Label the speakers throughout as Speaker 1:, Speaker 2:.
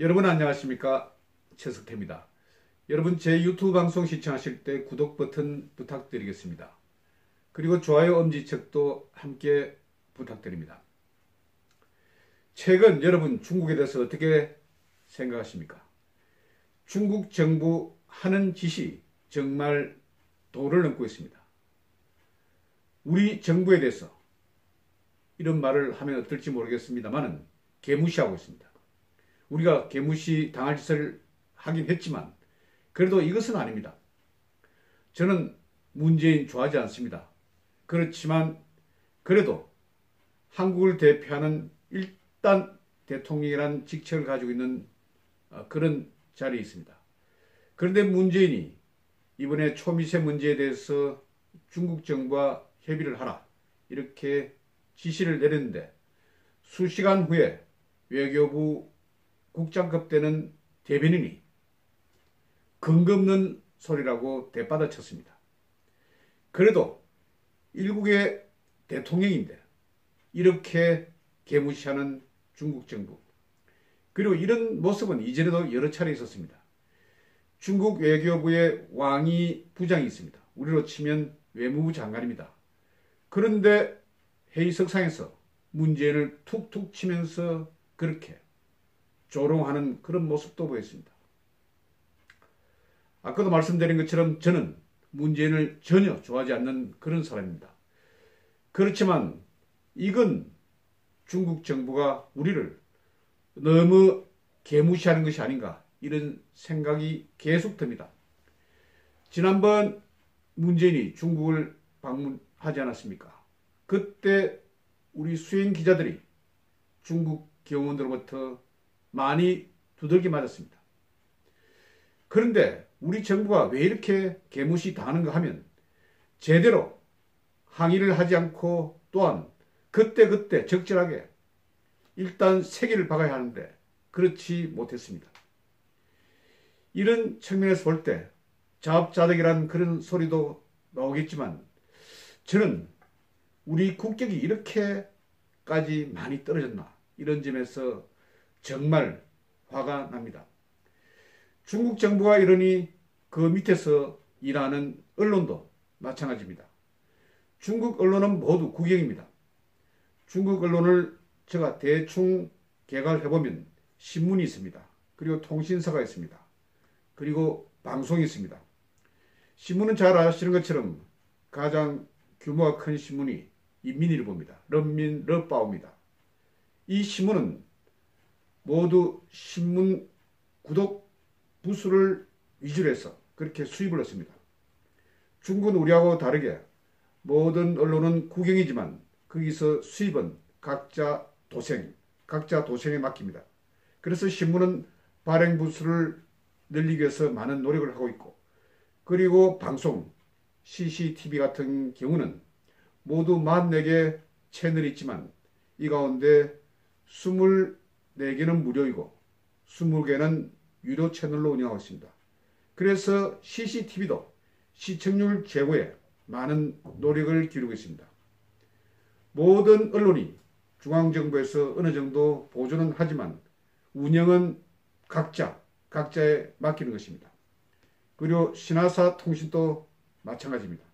Speaker 1: 여러분 안녕하십니까 최석태입니다. 여러분 제 유튜브 방송 시청하실 때 구독 버튼 부탁드리겠습니다. 그리고 좋아요 엄지척도 함께 부탁드립니다. 최근 여러분 중국에 대해서 어떻게 생각하십니까? 중국 정부 하는 짓이 정말 도를 넘고 있습니다. 우리 정부에 대해서 이런 말을 하면 어떨지 모르겠습니다만은 개무시하고 있습니다. 우리가 개무시 당할 짓을 하긴 했지만 그래도 이것은 아닙니다. 저는 문재인 좋아하지 않습니다. 그렇지만 그래도 한국을 대표하는 일단 대통령이라는 직책을 가지고 있는 어, 그런 자리에 있습니다. 그런데 문재인이 이번에 초미세 문제에 대해서 중국 정부와 협의를 하라 이렇게 지시를 내렸는데 수시간 후에 외교부 국장급 되는 대변인이 근거 없는 소리라고 대받아쳤습니다. 그래도 일국의 대통령인데 이렇게 개무시하는 중국 정부 그리고 이런 모습은 이전에도 여러 차례 있었습니다. 중국 외교부의 왕이 부장이 있습니다. 우리로 치면 외무부 장관입니다. 그런데 회의석상에서 문재인을 툭툭 치면서 그렇게 조롱하는 그런 모습도 보였습니다. 아까도 말씀드린 것처럼 저는 문재인을 전혀 좋아하지 않는 그런 사람입니다. 그렇지만 이건 중국 정부가 우리를 너무 개무시하는 것이 아닌가 이런 생각이 계속 듭니다. 지난번 문재인이 중국을 방문하지 않았습니까? 그때 우리 수행 기자들이 중국 경호원들로부터 많이 두들겨 맞았습니다. 그런데 우리 정부가 왜 이렇게 개무시 당하는가 하면 제대로 항의를 하지 않고 또한 그때그때 적절하게 일단 세계를 박아야 하는데 그렇지 못했습니다. 이런 측면에서 볼 때 자업자득이라는 그런 소리도 나오겠지만 저는 우리 국격이 이렇게까지 많이 떨어졌나 이런 점에서 정말 화가 납니다. 중국 정부가 이러니 그 밑에서 일하는 언론도 마찬가지입니다. 중국 언론은 모두 국영입니다. 중국 언론을 제가 대충 개괄해보면 신문이 있습니다. 그리고 통신사가 있습니다. 그리고 방송이 있습니다. 신문은 잘 아시는 것처럼 가장 규모가 큰 신문이 인민일보입니다. 런민 러바오입니다. 이 신문은 모두 신문 구독 부수를 위주로 해서 그렇게 수입을 했습니다. 중국은 우리하고 다르게 모든 언론은 국영이지만 거기서 수입은 각자 도생, 각자 도생에 맡깁니다. 그래서 신문은 발행 부수를 늘리기 위해서 많은 노력을 하고 있고 그리고 방송, CCTV 같은 경우는 모두 44개 채널이 있지만 이 가운데 24개는 무료이고 20개는 유료 채널로 운영하고 있습니다. 그래서 CCTV도 시청률 제고에 많은 노력을 기울이고 있습니다. 모든 언론이 중앙정부에서 어느 정도 보조는 하지만 운영은 각자, 각자에 맡기는 것입니다. 그리고 신화사 통신도 마찬가지입니다.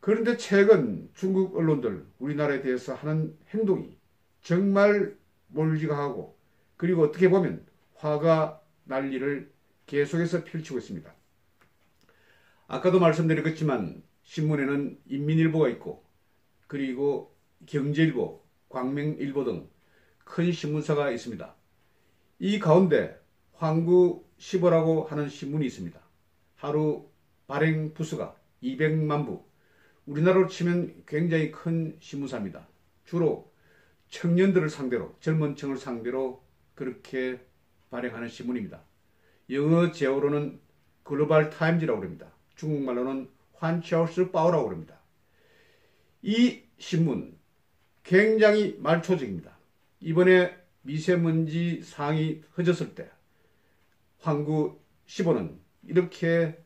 Speaker 1: 그런데 최근 중국 언론들 우리나라에 대해서 하는 행동이 정말 몰지가 하고 그리고 어떻게 보면 화가 날 일을 계속해서 펼치고 있습니다. 아까도 말씀드렸겠지만 신문에는 인민일보가 있고 그리고 경제일보, 광명일보 등 큰 신문사가 있습니다. 이 가운데 황구시보라고 하는 신문이 있습니다. 하루 발행 부수가 200만 부, 우리나라로 치면 굉장히 큰 신문사입니다. 주로 청년들을 상대로, 젊은 층을 상대로 그렇게 발행하는 신문입니다. 영어 제어로는 글로벌 타임즈라고 합니다. 중국말로는 환차오스 파오라고 합니다. 이 신문 굉장히 말초적입니다. 이번에 미세먼지 상이 허졌을 때 황구 15는 이렇게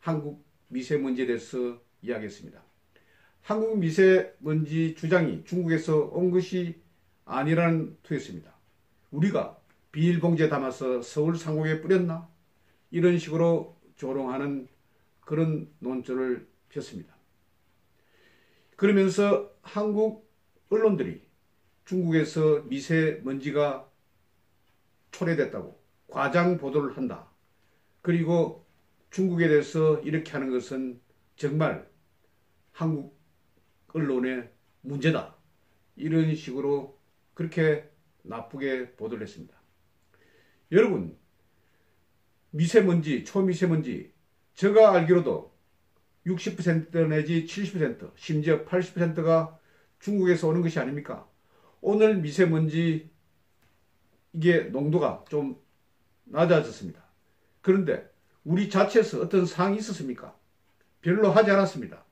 Speaker 1: 한국 미세먼지에 대해서 이야기했습니다. 한국 미세먼지 주장이 중국에서 온 것이 아니라는 투였습니다. 우리가 비닐봉지에 담아서 서울 상공에 뿌렸나? 이런 식으로 조롱하는 그런 논조를 폈습니다. 그러면서 한국 언론들이 중국에서 미세먼지가 초래됐다고 과장 보도를 한다. 그리고 중국에 대해서 이렇게 하는 것은 정말 한국 언론의 문제다. 이런 식으로 그렇게 나쁘게 보도를 했습니다. 여러분, 미세먼지, 초미세먼지, 제가 알기로도 60% 내지 70%, 심지어 80%가 중국에서 오는 것이 아닙니까? 오늘 미세먼지 이게 농도가 좀 낮아졌습니다. 그런데 우리 자체에서 어떤 사항이 있었습니까? 별로 하지 않았습니다.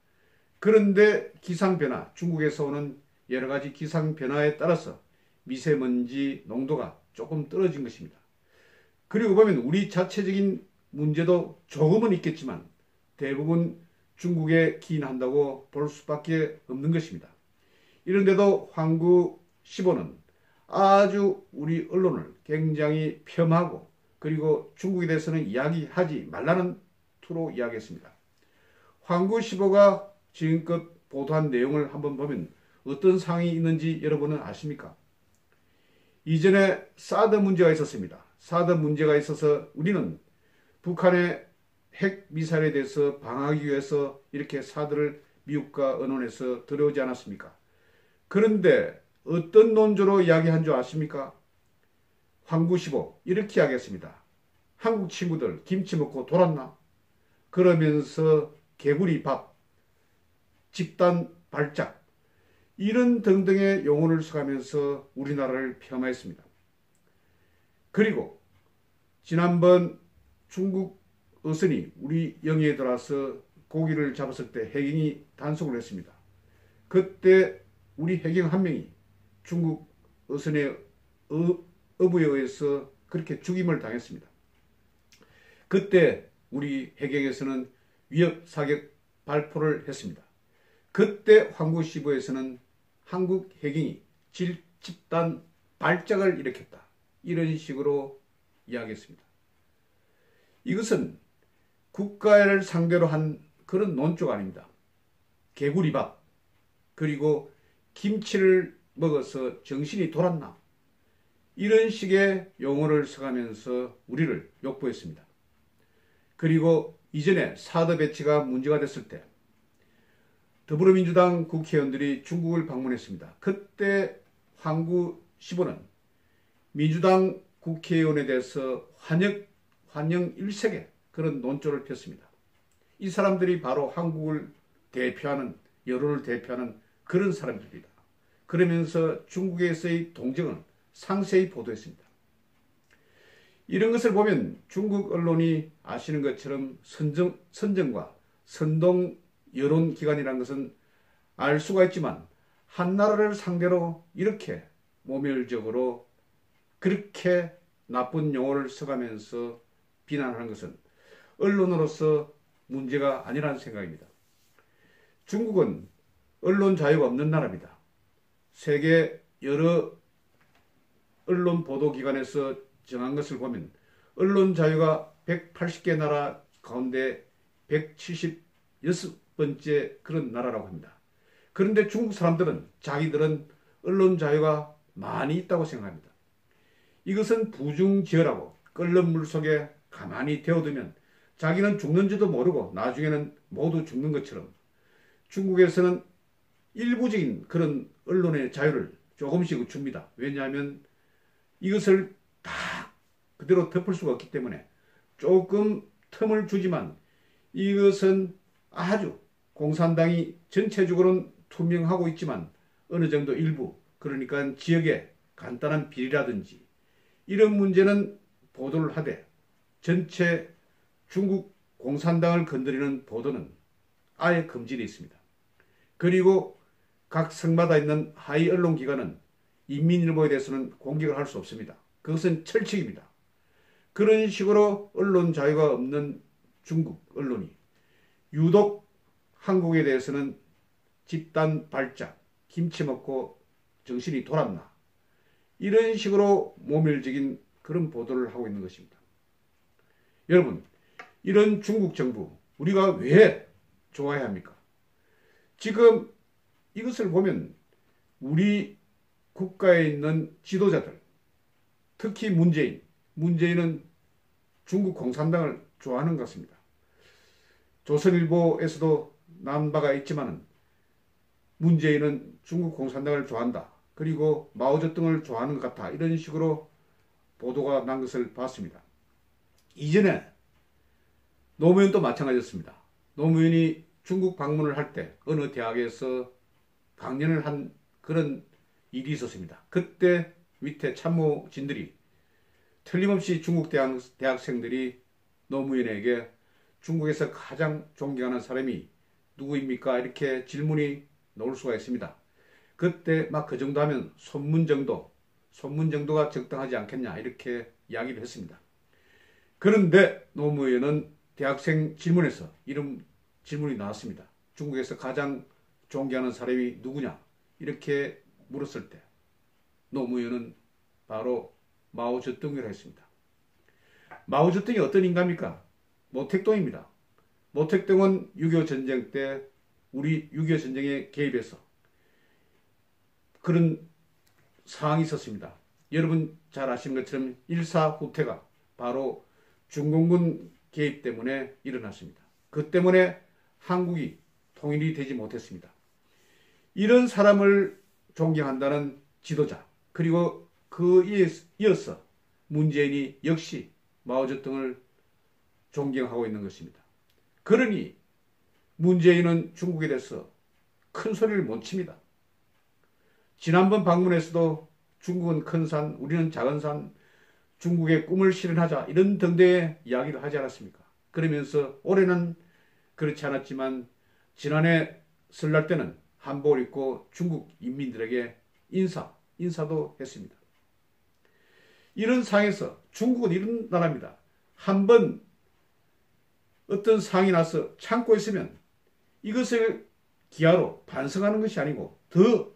Speaker 1: 그런데 기상 변화, 중국에서 오는 여러 가지 기상 변화에 따라서 미세먼지 농도가 조금 떨어진 것입니다. 그리고 보면 우리 자체적인 문제도 조금은 있겠지만 대부분 중국에 기인한다고 볼 수밖에 없는 것입니다. 이런데도 황구 15는 아주 우리 언론을 굉장히 폄하고 그리고 중국에 대해서는 이야기하지 말라는 투로 이야기했습니다. 황구 15가 지금껏 보도한 내용을 한번 보면 어떤 상황이 있는지 여러분은 아십니까? 이전에 사드 문제가 있었습니다. 사드 문제가 있어서 우리는 북한의 핵 미사일에 대해서 방어하기 위해서 이렇게 사드를 미국과 언론에서 들여오지 않았습니까? 그런데 어떤 논조로 이야기한 줄 아십니까? 황구15 이렇게 이야기했습니다. 한국 친구들 김치 먹고 돌았나? 그러면서 개구리 밥, 집단 발작 이런 등등의 용어를 써가면서 우리나라를 폄하했습니다. 그리고 지난번 중국 어선이 우리 영해에 들어와서 고기를 잡았을 때 해경이 단속을 했습니다. 그때 우리 해경 한 명이 중국 어선의 어, 어부에 의해서 그렇게 죽임을 당했습니다. 그때 우리 해경에서는 위협 사격 발표를 했습니다. 그때 황구시부에서는 한국 해경이 질 집단 발작을 일으켰다. 이런 식으로 이야기했습니다. 이것은 국가를 상대로 한 그런 논조가 아닙니다. 개구리밥 그리고 김치를 먹어서 정신이 돌았나 이런 식의 용어를 써가면서 우리를 욕보했습니다. 그리고 이전에 사드 배치가 문제가 됐을 때 더불어민주당 국회의원들이 중국을 방문했습니다. 그때 황구 15는 민주당 국회의원에 대해서 환영, 환영 일색의 그런 논조를 폈습니다. 이 사람들이 바로 한국을 대표하는, 여론을 대표하는 그런 사람들입니다. 그러면서 중국에서의 동정은 상세히 보도했습니다. 이런 것을 보면 중국 언론이 아시는 것처럼 선정, 선정과 선동 여론기관이라는 것은 알 수가 있지만 한 나라를 상대로 이렇게 모멸적으로 그렇게 나쁜 용어를 써가면서 비난하는 것은 언론으로서 문제가 아니라는 생각입니다. 중국은 언론 자유가 없는 나라입니다. 세계 여러 언론 보도기관에서 정한 것을 보면 언론 자유가 180개 나라 가운데 176 번째 그런 나라라고 합니다. 그런데 중국 사람들은 자기들은 언론 자유가 많이 있다고 생각합니다. 이것은 부중지어라고 끓는 물 속에 가만히 데워두면 자기는 죽는지도 모르고 나중에는 모두 죽는 것처럼 중국에서는 일부적인 그런 언론의 자유를 조금씩 줍니다. 왜냐하면 이것을 다 그대로 덮을 수가 없기 때문에 조금 틈을 주지만 이것은 아주 공산당이 전체적으로는 투명하고 있지만 어느 정도 일부 그러니까 지역의 간단한 비리라든지 이런 문제는 보도를 하되 전체 중국 공산당을 건드리는 보도는 아예 금지되어 있습니다. 그리고 각 성마다 있는 하위 언론 기관은 인민일보에 대해서는 공격을 할 수 없습니다. 그것은 철칙입니다. 그런 식으로 언론 자유가 없는 중국 언론이 유독 한국에 대해서는 집단 발작, 김치 먹고 정신이 돌았나 이런 식으로 모멸적인 그런 보도를 하고 있는 것입니다. 여러분, 이런 중국 정부 우리가 왜 좋아해야 합니까? 지금 이것을 보면 우리 국가에 있는 지도자들, 특히 문재인, 문재인은 중국 공산당을 좋아하는 것 같습니다. 조선일보에서도 난 바가 있지만 문재인은 중국 공산당을 좋아한다. 그리고 마오쩌둥을 좋아하는 것 같아. 이런 식으로 보도가 난 것을 봤습니다. 이전에 노무현도 마찬가지였습니다. 노무현이 중국 방문을 할 때 어느 대학에서 강연을 한 그런 일이 있었습니다. 그때 밑에 참모진들이 틀림없이 중국 대학, 대학생들이 노무현에게 중국에서 가장 존경하는 사람이 누구입니까? 이렇게 질문이 나올 수가 있습니다. 그때 막 그 정도 하면 손문 정도, 손문 정도가 적당하지 않겠냐 이렇게 이야기를 했습니다. 그런데 노무현은 대학생 질문에서 이름 질문이 나왔습니다. 중국에서 가장 존경하는 사람이 누구냐 이렇게 물었을 때 노무현은 바로 마오쩌둥이라 했습니다. 마오쩌둥이 어떤 인간입니까? 모택동입니다. 모택동은 6.25 전쟁 때 우리 6.25 전쟁에 개입해서 그런 상황이 있었습니다. 여러분 잘 아시는 것처럼 1사 후퇴가 바로 중공군 개입 때문에 일어났습니다. 그 때문에 한국이 통일이 되지 못했습니다. 이런 사람을 존경한다는 지도자 그리고 그 이어서 문재인이 역시 마오쩌둥을 존경하고 있는 것입니다. 그러니 문재인은 중국에 대해서 큰 소리를 못 칩니다. 지난번 방문에서도 중국은 큰 산, 우리는 작은 산, 중국의 꿈을 실현하자 이런 등대의 이야기를 하지 않았습니까? 그러면서 올해는 그렇지 않았지만 지난해 설날 때는 한복을 입고 중국 인민들에게 인사, 인사도 했습니다. 이런 상에서 중국은 이런 나라입니다. 한번 어떤 상이 나서 참고 있으면 이것을 기하로 반성하는 것이 아니고 더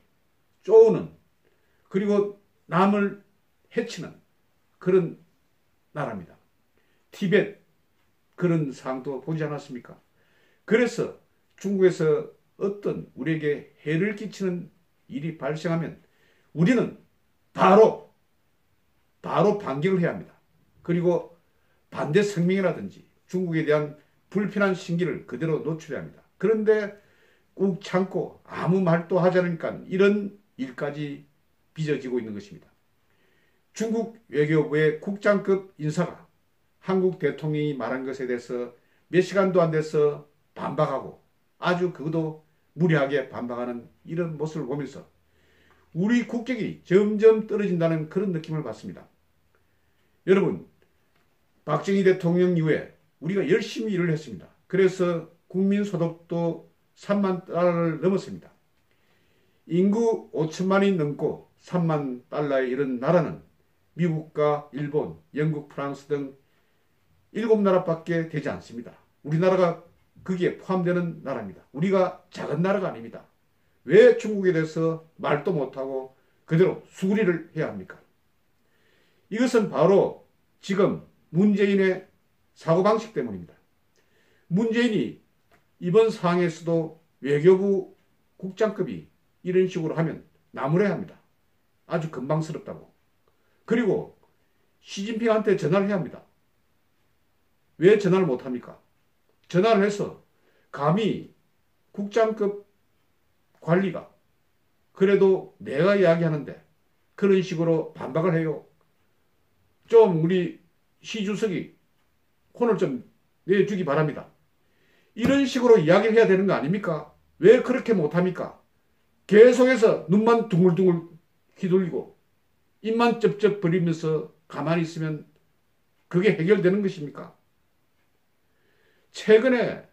Speaker 1: 쪼우는 그리고 남을 해치는 그런 나라입니다. 티벳 그런 상도 보지 않았습니까? 그래서 중국에서 어떤 우리에게 해를 끼치는 일이 발생하면 우리는 바로 바로 반격을 해야 합니다. 그리고 반대 성명이라든지 중국에 대한 불편한 신기를 그대로 노출해야 합니다. 그런데 꾹 참고 아무 말도 하지 않으니까 이런 일까지 빚어지고 있는 것입니다. 중국 외교부의 국장급 인사가 한국 대통령이 말한 것에 대해서 몇 시간도 안 돼서 반박하고 아주 그것도 무리하게 반박하는 이런 모습을 보면서 우리 국격이 점점 떨어진다는 그런 느낌을 받습니다. 여러분, 박정희 대통령 이후에 우리가 열심히 일을 했습니다. 그래서 국민소득도 3만 달러를 넘었습니다. 인구 5천만이 넘고 3만 달러에 이른 나라는 미국과 일본, 영국, 프랑스 등 7나라밖에 되지 않습니다. 우리나라가 거기에 포함되는 나라입니다. 우리가 작은 나라가 아닙니다. 왜 중국에 대해서 말도 못하고 그대로 수구리를 해야 합니까? 이것은 바로 지금 문재인의 사고방식 때문입니다. 문재인이 이번 상황에서도 외교부 국장급이 이런 식으로 하면 나무래야 합니다. 아주 금방스럽다고. 그리고 시진핑한테 전화를 해야 합니다. 왜 전화를 못합니까? 전화를 해서 감히 국장급 관리가 그래도 내가 이야기하는데 그런 식으로 반박을 해요. 좀 우리 시 주석이 혼을 좀 내주기 바랍니다. 이런 식으로 이야기를 해야 되는 거 아닙니까? 왜 그렇게 못합니까? 계속해서 눈만 둥글둥글 휘둘리고 입만 쩝쩝 버리면서 가만히 있으면 그게 해결되는 것입니까? 최근에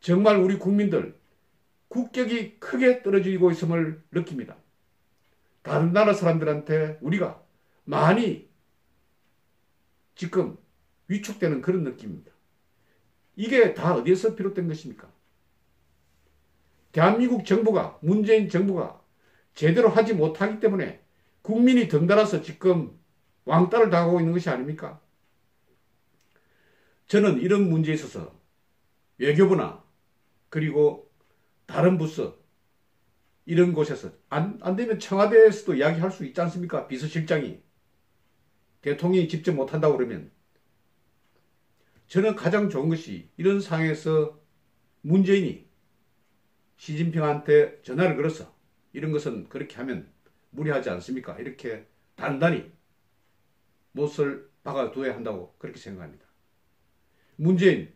Speaker 1: 정말 우리 국민들 국격이 크게 떨어지고 있음을 느낍니다. 다른 나라 사람들한테 우리가 많이 지금 위축되는 그런 느낌입니다. 이게 다 어디에서 비롯된 것입니까? 대한민국 정부가 문재인 정부가 제대로 하지 못하기 때문에 국민이 덩달아서 지금 왕따를 당하고 있는 것이 아닙니까? 저는 이런 문제에 있어서 외교부나 그리고 다른 부서 이런 곳에서 안, 안 되면 청와대에서도 이야기할 수 있지 않습니까? 비서실장이 대통령이 직접 못한다고 그러면 저는 가장 좋은 것이 이런 상황에서 문재인이 시진핑한테 전화를 걸어서 이런 것은 그렇게 하면 무리하지 않습니까? 이렇게 단단히 못을 박아두어야 한다고 그렇게 생각합니다. 문재인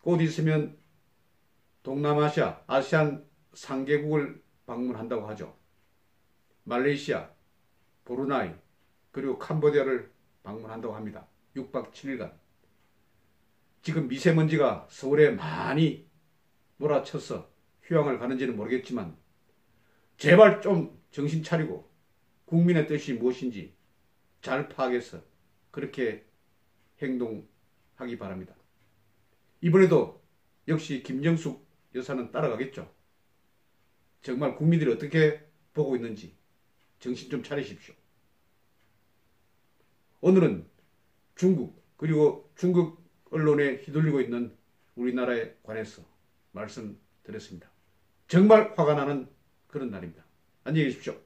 Speaker 1: 곧 있으면 동남아시아, 아시안 3개국을 방문한다고 하죠. 말레이시아, 보르나이, 그리고 캄보디아를 방문한다고 합니다. 6박 7일간. 지금 미세먼지가 서울에 많이 몰아쳐서 휴양을 가는지는 모르겠지만 제발 좀 정신 차리고 국민의 뜻이 무엇인지 잘 파악해서 그렇게 행동하기 바랍니다. 이번에도 역시 김정숙 여사는 따라가겠죠. 정말 국민들이 어떻게 보고 있는지 정신 좀 차리십시오. 오늘은 중국 그리고 중국 언론에 휘둘리고 있는 우리나라에 관해서 말씀드렸습니다. 정말 화가 나는 그런 날입니다. 안녕히 계십시오.